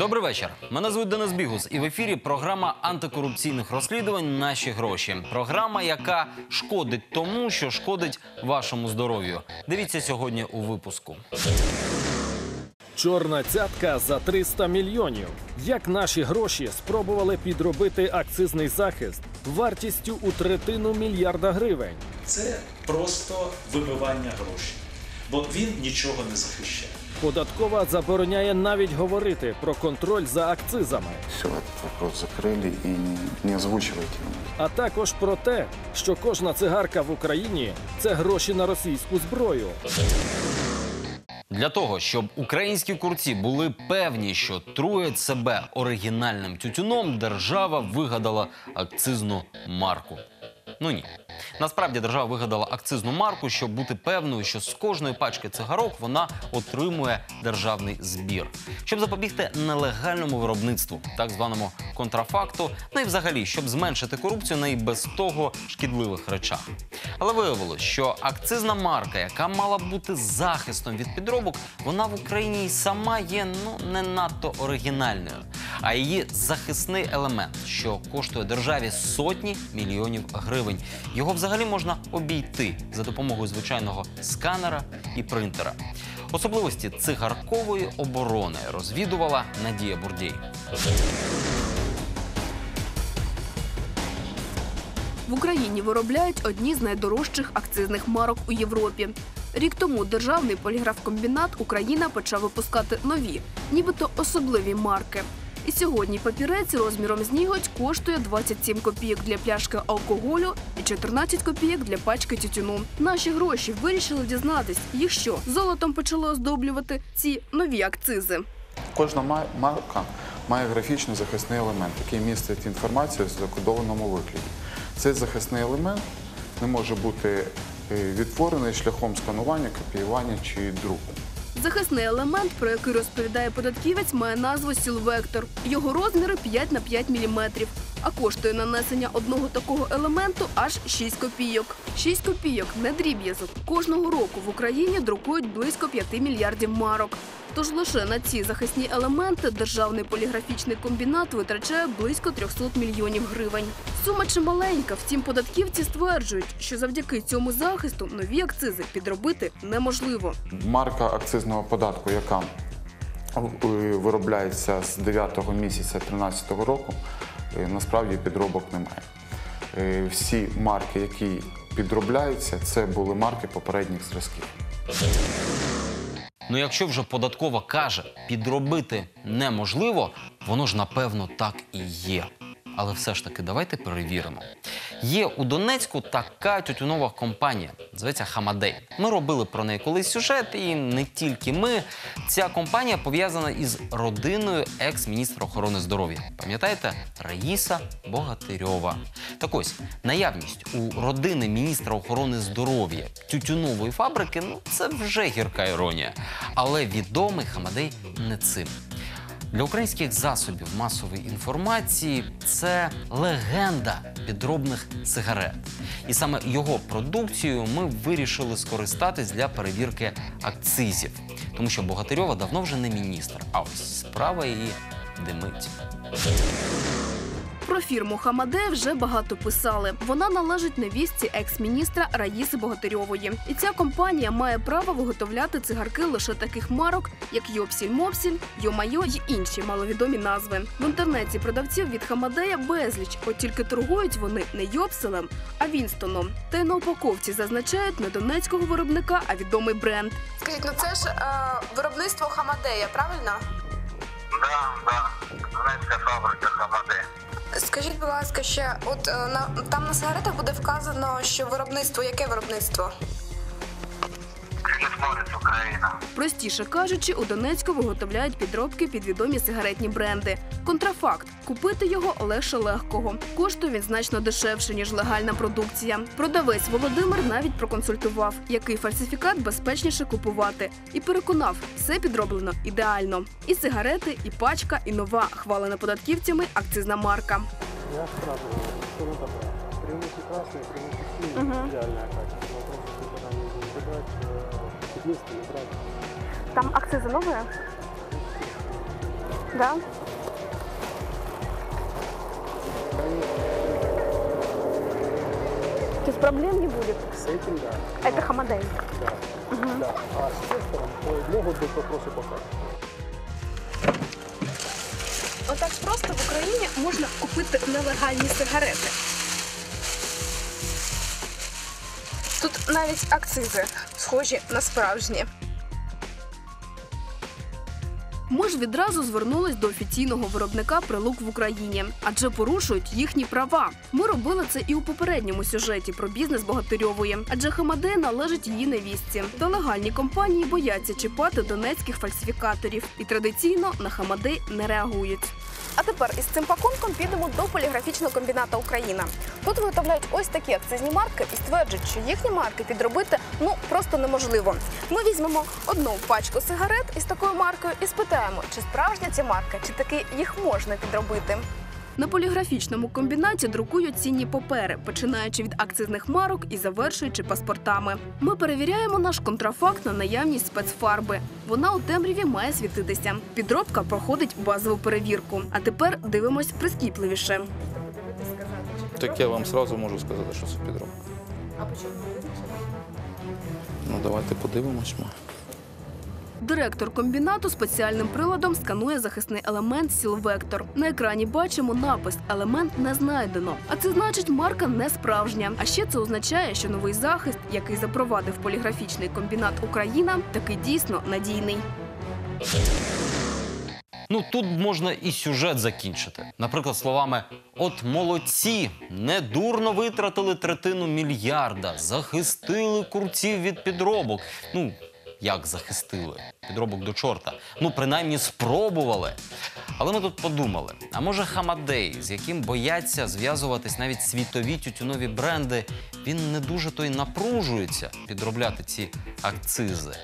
Добрий вечір. Мене звуть Денис Бігус, і в ефірі програма антикорупційних розслідувань Наші гроші. Програма, яка шкодить тому, що шкодить вашому здоров'ю. Дивіться сьогодні у випуску. Чорна цятка за 300 мільйонів. Як наші гроші спробували підробити акцизний захист вартістю у третину мільярда гривень. Це просто вибивання грошей, бо він нічого не захищає. Податкова забороняє навіть говорити про контроль за акцизами, Все, вопрос закрыли и не, не а також про те, що кожна цигарка в Україні це гроші на російську зброю. Для того, щоб українські курці були певні, що труять себе оригінальним тютюном, держава вигадала акцизну марку. Ну ні. Насправді держава вигадала акцизну марку, щоб бути певною, що з кожної пачки цигарок вона отримує державний збір, щоб запобігти нелегальному виробництву, так званому контрафакту, ну і взагалі, щоб зменшити корупцію на і без того шкідливих речах. Але виявилось, що акцизна марка, яка мала бути захистом від підробок, вона в Україні й сама є ну не надто оригінальною. А її захисний елемент, що коштує державі сотні мільйонів гривень. Його взагалі можна обійти за допомогою звичайного сканера і принтера. Особливості цигаркової оборони розвідувала Надія Бурдій. В Україні виробляють одні з найдорожчих акцизних марок у Європі. Рік тому державний поліграфкомбінат Україна почав випускати нові, нібито особливі марки. І сьогодні папірець розміром з ніготь коштує 27 копійок для пляшки алкоголю і 14 копійок для пачки тютюну. Наші гроші вирішили дізнатись, їх що золотом почало оздоблювати ці нові акцизи. Кожна марка має графічний захисний елемент, який містить інформацію в закодованому вигляді. Цей захисний елемент не може бути е, відтворений шляхом сканування, копіювання чи друку. Захисний елемент, про який розповідає податківець, має назву Сілвектор. Його розміри 5 на 5 мм. А коштує нанесення одного такого елементу аж 6 копійок. 6 копійок не дріб'язок. Кожного року в Україні друкують близько 5 мільярдів марок. Тож лише на ці захисні елементи державний поліграфічний комбінат витрачає близько 300 мільйонів гривень. Сума чималенька, втім, податківці стверджують, що завдяки цьому захисту нові акцизи підробити неможливо. Марка акцизного податку, яка е, виробляється з 9 місяця 2013 року, насправді підробок немає. Е, Всі марки, які підробляються, це були марки попередніх зразків. Ну, якщо вже податкова каже, підробити неможливо, воно ж напевно так і є. Але все ж таки, давайте перевіримо. Є у Донецьку така тютюнова компанія, зветься Хамадей. Ми робили про неї колись сюжет, і не тільки ми. Ця компанія пов'язана із родиною екс-міністра охорони здоров'я. Пам'ятаєте, Раїса Богатирьова. Так ось наявність у родини міністра охорони здоров'я тютюнової фабрики ну це вже гірка іронія. Але відомий Хамадей не цим. Для українських засобів масової інформації це легенда підробних сигарет. І саме його продукцією ми вирішили скористатись для перевірки акцизів. Тому що Богатирьова давно вже не міністр, а ось справа її димить. Про фірму Хамаде вже багато писали. Вона належить невістці екс-міністра Раїси Богатирьової. І ця компанія має право виготовляти цигарки лише таких марок, як Йопсіль-Мопсіль, Йомайо й інші маловідомі назви. В інтернеті продавців від Хамадея безліч, от тільки торгують вони не Йопселем, а Вінстоном. Та й на упаковці зазначають не донецького виробника, а відомий бренд. Скажіть, ну це ж е, виробництво Хамадея, правильно? Да, да. Донецька фабрика Хамаде. Скажіть, будь ласка, ще от е, на там на сигаретах буде вказано, що виробництво, яке виробництво? Україна. Простіше кажучи, у Донецьку виготовляють підробки під відомі сигаретні бренди. Контрафакт купити його легше легкого. Коштує він значно дешевше ніж легальна продукція. Продавець Володимир навіть проконсультував, який фальсифікат безпечніше купувати, і переконав, все підроблено ідеально. І сигарети, і пачка, і нова хвалена податківцями акцизна марка. Я говорю, что ну да, преимущество красное, преимущество синее, идеальное качество. Вопрос, там выбирать, э, единственное, брать. Там акцизи нові? Да? То есть проблем не будет? С этим, да. Это Хамадей. Да. А с тестером э, могут быть вопросы пока. Отак просто в Україні можна купити нелегальні сигарети. Тут навіть акцизи схожі на справжні. Ми ж відразу звернулись до офіційного виробника прилук в Україні, адже порушують їхні права. Ми робили це і у попередньому сюжеті про бізнес Богатирьової, адже Хамадей належить її невістці. Та легальні компанії бояться чіпати донецьких фальсифікаторів і традиційно на Хамадей не реагують. А тепер із цим пакунком підемо до поліграфічного комбіната Україна. Тут виготовляють ось такі акцизні марки і стверджують, що їхні марки підробити ну просто неможливо. Ми візьмемо одну пачку сигарет із такою маркою і спитаємо, чи справжня ця марка, чи таки їх можна підробити. На поліграфічному комбінаті друкують цінні папери, починаючи від акцизних марок і завершуючи паспортами. Ми перевіряємо наш контрафакт на наявність спецфарби. Вона у темряві має світитися. Підробка проходить базову перевірку. А тепер дивимось прискіпливіше. Так я вам сразу можу сказати, що це підробка. Ну давайте подивимось. ми. Директор комбінату спеціальним приладом сканує захисний елемент Сілвектор. На екрані бачимо напис Елемент не знайдено. А це значить, марка не справжня. А ще це означає, що новий захист, який запровадив поліграфічний комбінат Україна, таки дійсно надійний. Ну тут можна і сюжет закінчити. Наприклад, словами: от молодці, недурно витратили третину мільярда, захистили курців від підробок. Ну, як захистили? Підробок до чорта. Ну, принаймні спробували. Але ми тут подумали: а може Хамадей, з яким бояться зв'язуватись навіть світові тютюнові бренди, він не дуже то й напружується підробляти ці акцизи.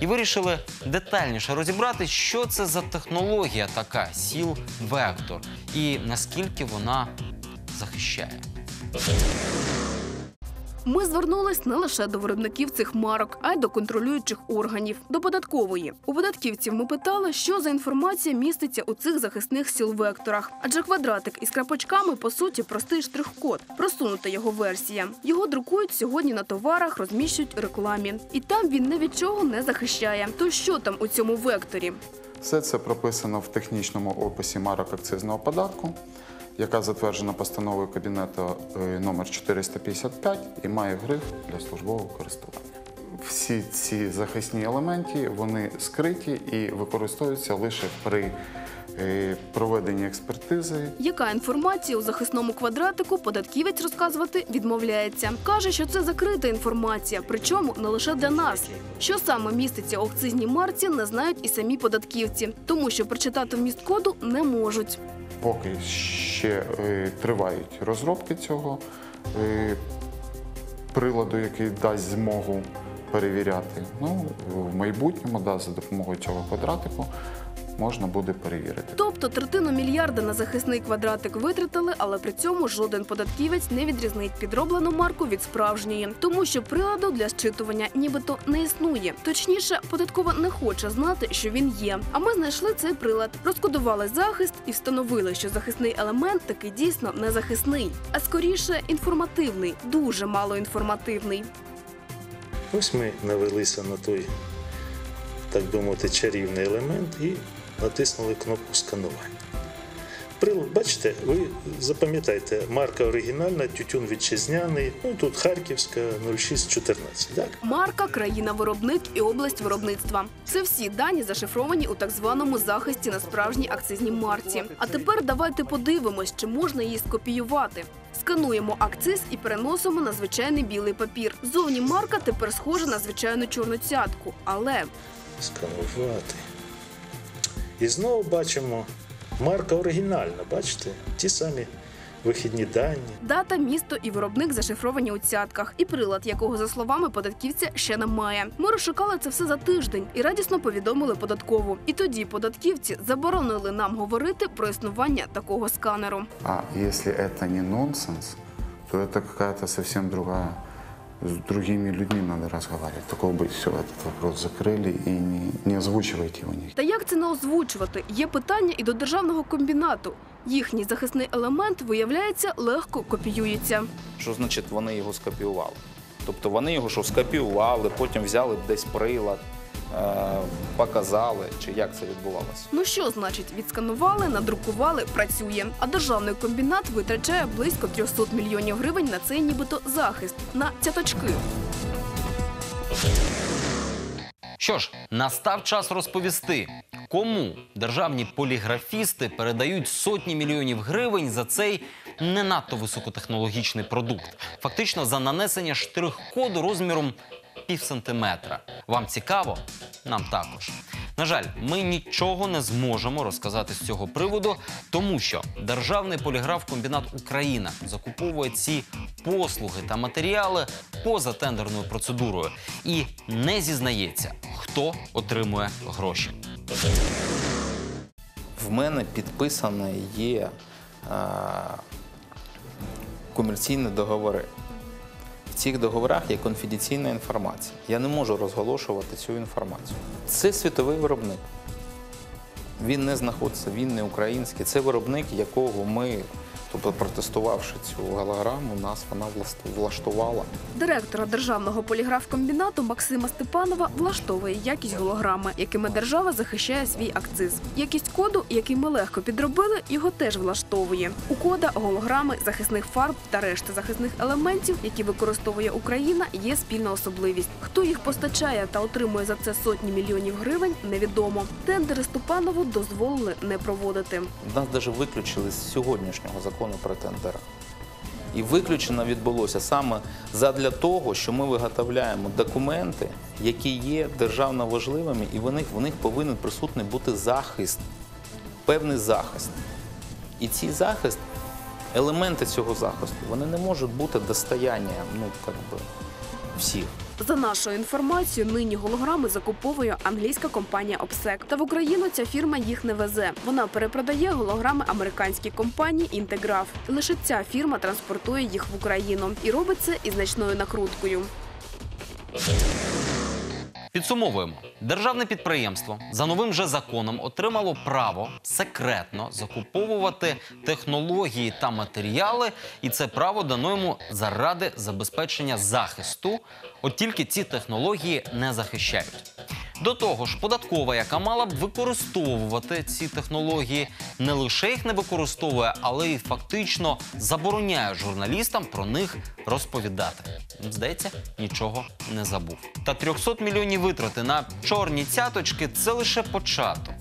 І вирішили детальніше розібрати, що це за технологія така сіл Вектор і наскільки вона захищає. Ми звернулись не лише до виробників цих марок, а й до контролюючих органів, до податкової. У податківців ми питали, що за інформація міститься у цих захисних сіл-векторах. Адже квадратик із крапочками по суті простий штрих-код, просунута його версія. Його друкують сьогодні на товарах, розміщують у рекламі, і там він ні від чого не захищає. То що там у цьому векторі? Все це прописано в технічному описі марок акцизного податку, яка затверджена постановою Кабінету е, номер 455 і має гриф для службового користування. Всі ці захисні елементи вони скриті і використовуються лише при е, проведенні експертизи Яка інформація у захисному квадратику податківець розказувати відмовляється. Каже, що це закрита інформація, причому не лише для нас. Що саме міститься у акцизній марці, не знають і самі податківці, тому що прочитати вміст коду не можуть. Поки ще е, тривають розробки цього е, приладу, який дасть змогу перевіряти. Ну, в майбутньому, да, за допомогою цього квадратику, можна буде перевірити. Тобто третину мільярда на захисний квадратик витратили, але при цьому жоден податківець не відрізнить підроблену марку від справжньої, тому що приладу для зчитування нібито не існує. Точніше, податкова не хоче знати, що він є. А ми знайшли цей прилад, розкодували захист і встановили, що захисний елемент таки дійсно не захисний, а скоріше інформативний, дуже мало інформативний. Ось ми навелися на той, так би мовити, чарівний елемент і натиснули кнопку сканування. Прилад, бачите, ви запам'ятайте, марка оригінальна, тютюн вітчизняний, ну тут Харківська 0614. Так? Марка, країна-виробник і область виробництва. Це всі дані зашифровані у так званому захисті на справжній акцизній марці. А тепер давайте подивимось, чи можна її скопіювати. Скануємо акциз і переносимо на звичайний білий папір. Зовні марка тепер схожа на звичайну чорну цятку, але Сканувати. І знову бачимо, марка оригінальна, бачите? Ті самі вихідні дані. дата, місто і виробник зашифровані у цятках, і прилад, якого за словами податківця ще немає. Ми розшукали це все за тиждень і радісно повідомили податкову. І тоді податківці заборонили нам говорити про існування такого сканеру. А если это не нонсенс, то это какая-то совсем другая с другими людьми надо разговаривать. Такого бы все, этот вопрос закрыли и не, не озвучивайте его нигде. Та як це не озвучувати? Є питання і до державного комбінату. Їхній захисний елемент, виявляється, легко копіюється. Що значить вони його скопіювали? Тобто вони його що скопіювали, потім взяли десь прилад, е, показали, чи як це відбувалося? Ну що значить, відсканували, надрукували, працює. А державний комбінат витрачає близько 300 мільйонів гривень на цей нібито захист на цяточки. Що ж, настав час розповісти, кому державні поліграфісти передають сотні мільйонів гривень за цей не надто високотехнологічний продукт, фактично за нанесення штрих-коду розміром пів сантиметра. Вам цікаво? Нам також. На жаль, ми нічого не зможемо розказати з цього приводу, тому що державний поліграф комбінат Україна закуповує ці послуги та матеріали поза тендерною процедурою і не зізнається, хто отримує гроші. В мене підписані є е, комерційні договори. Цих договорах є конфіденційна інформація. Я не можу розголошувати цю інформацію. Це світовий виробник. Він не знаходиться, він не український. Це виробник, якого ми, тобто протестувавши цю голограму, нас вона влаштувала. Директора державного поліграфкомбінату Максима Степанова влаштовує якість голограми, якими держава захищає свій акциз. Якість коду, який ми легко підробили, його теж влаштовує. У кода голограми, захисних фарб та решти захисних елементів, які використовує Україна, є спільна особливість. Хто їх постачає та отримує за це сотні мільйонів гривень, невідомо. Тендери Степанову дозволили не проводити. Нас навіть виключили з сьогоднішнього закону про тендери. І виключено відбулося саме задля того, що ми виготовляємо документи, які є державно важливими, і в них, в них повинен присутній бути захист, певний захист. І цей захист, елементи цього захисту, вони не можуть бути достоянням ну, би, всіх. За нашою інформацією, нині голограми закуповує англійська компанія OPSEC. Та в Україну ця фірма їх не везе. Вона перепродає голограми американській компанії Інтеграф. Лише ця фірма транспортує їх в Україну і робить це із значною накруткою. Підсумовуємо, державне підприємство за новим же законом отримало право секретно закуповувати технології та матеріали, і це право дано йому заради забезпечення захисту. От тільки ці технології не захищають. До того ж, податкова, яка мала б використовувати ці технології, не лише їх не використовує, але й фактично забороняє журналістам про них розповідати. Здається, нічого не забув. Та 300 мільйонів витрати на чорні цяточки це лише початок.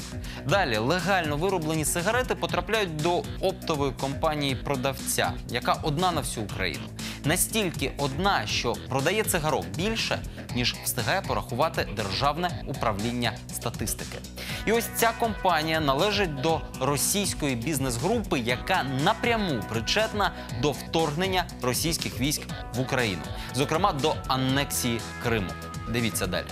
Далі легально вироблені сигарети потрапляють до оптової компанії продавця, яка одна на всю Україну. Настільки одна, що продає цигарок більше, ніж встигає порахувати державне управління статистики. І ось ця компанія належить до російської бізнес-групи, яка напряму причетна до вторгнення російських військ в Україну, зокрема до анексії Криму. Дивіться далі.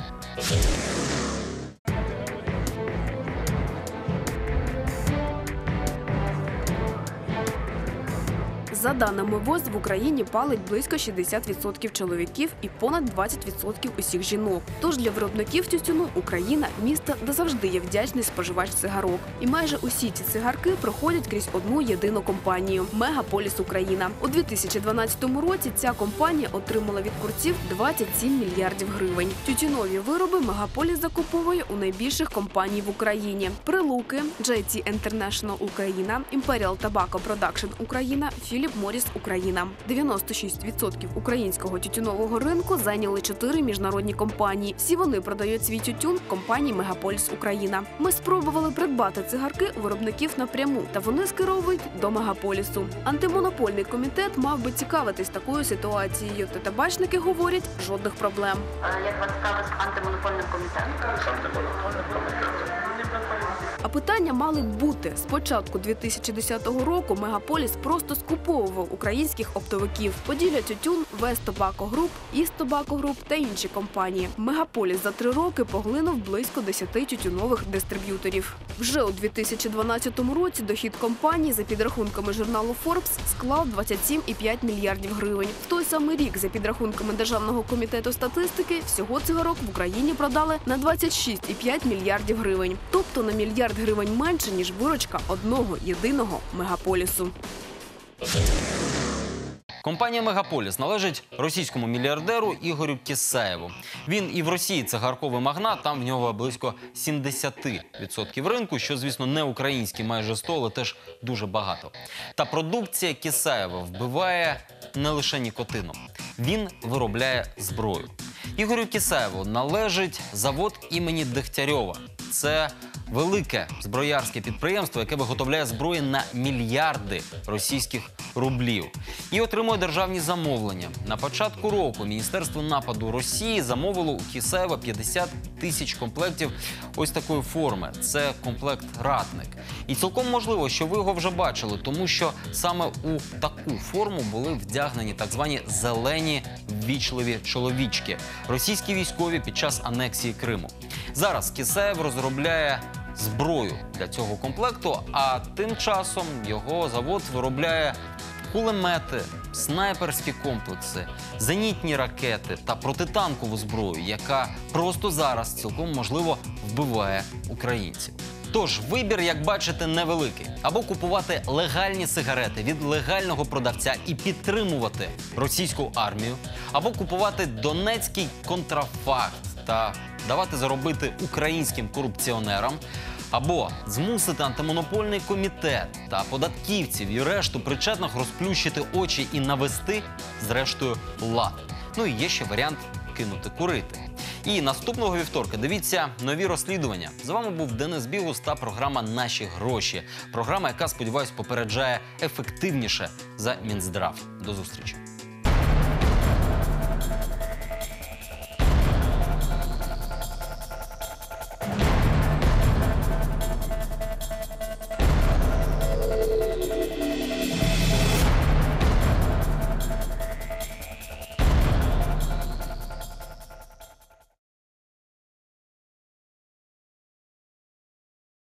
За даними ВОЗ, в Україні палить близько 60% чоловіків і понад 20% усіх жінок. Тож для виробників тютюну Україна місто, де завжди є вдячний споживач цигарок. І майже усі ці цигарки проходять крізь одну єдину компанію Мегаполіс Україна. У 2012 році ця компанія отримала від курців 27 мільярдів гривень. Тютюнові вироби Мегаполіс закуповує у найбільших компаній в Україні: Прилуки, JT International Україна, Imperial Tobacco Production Україна, Philip Morris Україна. 96% українського тютюнового ринку зайняли чотири міжнародні компанії. Всі вони продають свій тютюн компанії Мегаполіс Україна. Ми спробували придбати цигарки у виробників напряму, та вони скеровують до мегаполісу. Антимонопольний комітет мав би цікавитись такою ситуацією. Та табачники говорять жодних проблем. Як вас справи з антимонопольним комітетом? А питання мали бути. З початку 2010 року Мегаполіс просто скуповував українських оптовиків. Поділля Тютюн, Вест Тобако Груп, Іст Груп та інші компанії. Мегаполіс за три роки поглинув близько 10 тютюнових дистриб'юторів. Вже у 2012 році дохід компанії за підрахунками журналу Forbes склав 27,5 мільярдів гривень. В той самий рік, за підрахунками Державного комітету статистики, всього цигарок в Україні продали на 26,5 мільярдів гривень, тобто на мільярд гривень менше ніж виручка одного єдиного мегаполісу. Компанія Мегаполіс належить російському мільярдеру Ігорю Кісаєву. Він і в Росії цигарковий магнат, там в нього близько 70% ринку, що, звісно, не український, майже 100, але теж дуже багато. Та продукція Кісаєва вбиває не лише нікотину. Він виробляє зброю. Ігорю Кісаєву належить завод імені Дегтярьова. Це велике зброярське підприємство, яке виготовляє зброї на мільярди російських рублів і отримує державні замовлення. На початку року Міністерство нападу Росії замовило у Кісаєва 50 тисяч комплектів ось такої форми. Це комплект ратник. І цілком можливо, що ви його вже бачили, тому що саме у таку форму були вдягнені так звані зелені ввічливі чоловічки, російські військові під час анексії Криму. Зараз Кісаєв розробляє зброю для цього комплекту, а тим часом його завод виробляє кулемети, снайперські комплекси, зенітні ракети та протитанкову зброю, яка просто зараз цілком можливо вбиває українців. Тож вибір, як бачите, невеликий. Або купувати легальні сигарети від легального продавця і підтримувати російську армію, або купувати донецький контрафакт та давати заробити українським корупціонерам, або змусити антимонопольний комітет та податківців і решту причетних розплющити очі і навести, зрештою, лад. Ну і є ще варіант кинути курити. І наступного вівторка дивіться нові розслідування. З вами був Денис Бігус та програма Наші гроші. Програма, яка сподіваюсь попереджає ефективніше за Мінздрав. До зустрічі.